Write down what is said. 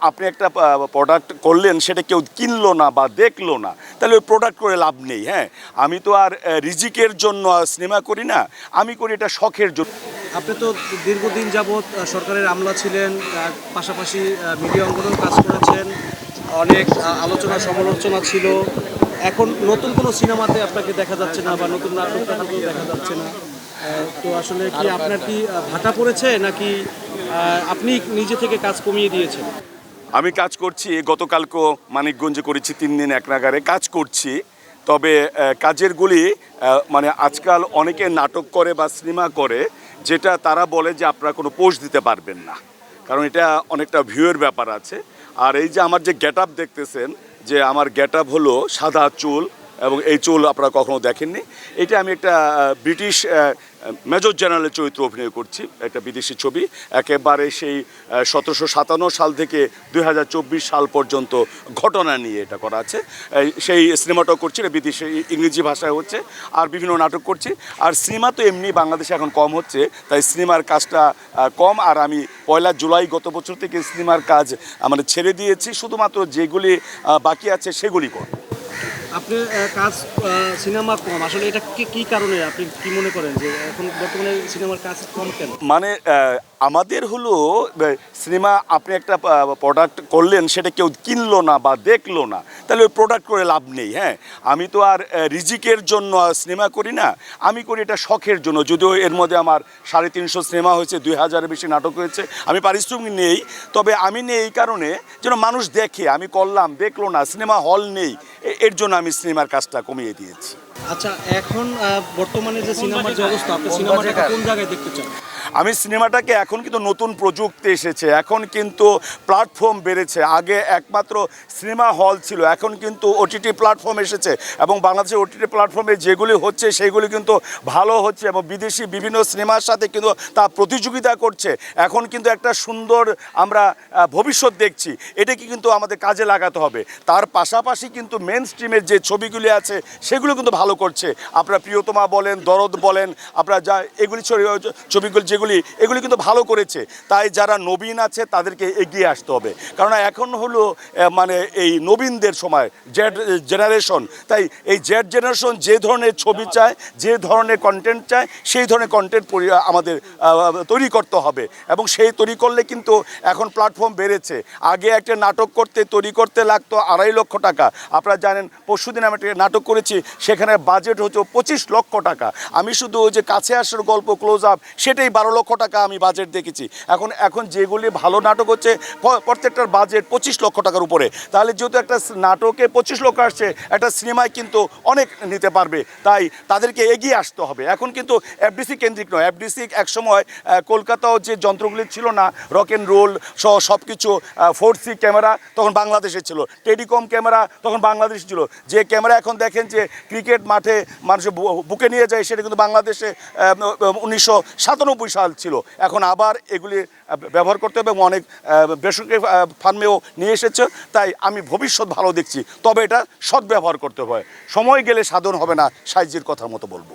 আপনি একটা প্রোডাক্ট করলেন, সেটা কেউ কিনলো না বা দেখল না, তাহলে ওই প্রোডাক্ট করে লাভ নেই হ্যাঁ? আমি তো আর রিজিকের জন্য সিনেমা করি না, আমি করি এটা শখের জন্য। আপনি তো দীর্ঘদিন যাবৎ সরকারের আমলা ছিলেন পাশাপাশি মিডিয়া অঙ্গনেও কাজ করেছেন, অনেক আলোচনা সমালোচনা ছিল। এখন নতুন কোনো সিনেমাতে আপনাকে দেখা যাচ্ছে না বা নতুন নাটক দেখা যাচ্ছে না। তো আসলে কি আপনার কি ভাটা পড়েছে নাকি আপনি নিজে থেকে কাজ কমিয়ে দিয়েছেন? আমি কাজ করছি গতকালকে মানিকগঞ্জে করেছি তিন দিন এক নাগারে কাজ করছি। তবে আহ, কাজের গুলি মানে আজকাল অনেকে নাটক করে বা সিনেমা করে যেটা তারা বলে যে আপনারা কোনো পোস্ট দিতে পারবেন না। কারণ এটা অনেকটা ভিউয়ের ব্যাপার আছে। আর এই যে আমার যে গেট আপ দেখতেছেন যে আমার গেট আপ হলো সাদা চুল এবং এই চুল আপনারা কখনো দেখেননি। এটা আমি একটা ব্রিটিশ মেজর জেনারেলের চরিত্র অভিনয় করছি, একটা বিদেশি ছবি। একেবারে সেই সতেরোশো সাতান্ন সাল থেকে দু হাজার চব্বিশ সাল পর্যন্ত ঘটনা নিয়ে এটা করা আছে। সেই সিনেমাটাও করছি, এটা বিদেশি, ইংরেজি ভাষায় হচ্ছে, আর বিভিন্ন নাটক করছি। আর সিনেমা তো এমনি বাংলাদেশে এখন কম হচ্ছে, তাই সিনেমার কাজটা কম। আর আমি পয়লা জুলাই গত বছর থেকে সিনেমার কাজ মানে ছেড়ে দিয়েছি, শুধুমাত্র যেগুলি বাকি আছে সেগুলি কর আপনার আহ, কাজ সিনেমা কম। আসলে এটা কি কারণে আপনি কি মনে করেন যে এখন বর্তমানে সিনেমার কাজ কম কেন? মানে আমাদের হলো সিনেমা আপনি একটা প্রোডাক্ট করলেন সেটা কেউ কিনলো না বা দেখল না তাহলে ওই প্রোডাক্ট করে লাভ নেই হ্যাঁ? আমি তো আর রিজিকের জন্য সিনেমা করি না আমি করি এটা শখের জন্য। যদিও এর মধ্যে আমার সাড়ে তিনশো সিনেমা হয়েছে দুই হাজারের বেশি নাটক হয়েছে আমি পারিশ্রমিক নেই তবে আমি নেই এই কারণে যেন মানুষ দেখে আমি করলাম দেখল না সিনেমা হল নেই এর জন্য আমি সিনেমার কাজটা কমিয়ে দিয়েছি। আচ্ছা এখন বর্তমানে যে সিনেমার যে অবস্থা আপনি সিনেমাটাকে কোন জায়গায় দেখতে চান? আমি সিনেমাটাকে এখন কিন্তু নতুন প্রযুক্তি এসেছে। এখন কিন্তু প্ল্যাটফর্ম বেড়েছে। আগে একমাত্র সিনেমা হল ছিল এখন কিন্তু ওটিটি প্ল্যাটফর্ম এসেছে এবং বাংলাদেশের ওটিটি প্ল্যাটফর্মে যেগুলি হচ্ছে সেগুলি কিন্তু ভালো হচ্ছে এবং বিদেশি বিভিন্ন সিনেমার সাথে কিন্তু তা প্রতিযোগিতা করছে। এখন কিন্তু একটা সুন্দর আমরা ভবিষ্যৎ দেখছি। এটাকে কিন্তু আমাদের কাজে লাগাতে হবে। তার পাশাপাশি কিন্তু মেন স্ট্রিমের যে ছবিগুলি আছে, সেগুলো কিন্তু ভালো করছে। আপনার প্রিয়তমা বলেন, দরদ বলেন, আপনার যা, এগুলি ছবি- ছবিগুলি যেগুলি, এগুলি কিন্তু ভালো করেছে। তাই যারা নবীন আছে, তাদেরকে এগিয়ে আসতে হবে। কারণ এখন হলো মানে এই নবীনদের সময় জেড জেনারেশন তাই এই জেড জেনারেশন যে ধরনের ছবি চায়, যে ধরনের কন্টেন্ট চায়, সেই ধরনের কন্টেন্ট আমাদের তৈরি করতে হবে। এবং সেই তৈরি করলে কিন্তু এখন প্ল্যাটফর্ম বেড়েছে। আগে একটা নাটক করতে, তৈরি করতে লাগতো আড়াই লক্ষ টাকা। আপনারা জানেন পরশুদিন আমি একটা নাটক করেছি, সেখানে বাজেট হচ্ছে পঁচিশ লক্ষ টাকা। আমি শুধু ওই যে কাছে আসার গল্প ক্লোজ আপ সেটাই বারো লক্ষ টাকা আমি বাজেট দেখেছি। এখন এখন যেগুলি ভালো নাটক হচ্ছে প্রত্যেকটার বাজেট পঁচিশ লক্ষ টাকার উপরে। তাহলে যেহেতু একটা নাটকে পঁচিশ লক্ষ আসছে, একটা সিনেমায় কিন্তু অনেক নিতে পারবে। তাই তাদেরকে এগিয়ে আসতে হবে। এখন কিন্তু এফডিসি কেন্দ্রিক নয়। এফডিসি একসময় কলকাতাও যে যন্ত্রগুলি ছিল না রক অ্যান্ড রোল সহ সব কিছু ফোর সি ক্যামেরা তখন বাংলাদেশে ছিল। টেলিকম ক্যামেরা তখন বাংলাদেশ ছিল। যে ক্যামেরা এখন দেখেন যে ক্রিকেট মাঠে মানুষ বুকে নিয়ে যায়, সেটা কিন্তু বাংলাদেশে উনিশশো সাতানব্বই সাল ছিল। এখন আবার এগুলি ব্যবহার করতে হবে এবং অনেক বেসরকারি ফার্মেও নিয়ে এসেছে। তাই আমি ভবিষ্যৎ ভালো দেখছি। তবে এটা সদ্ব্যবহার করতে হয়। সময় গেলে সাধন হবে না, সাইজির কথার মতো বলব।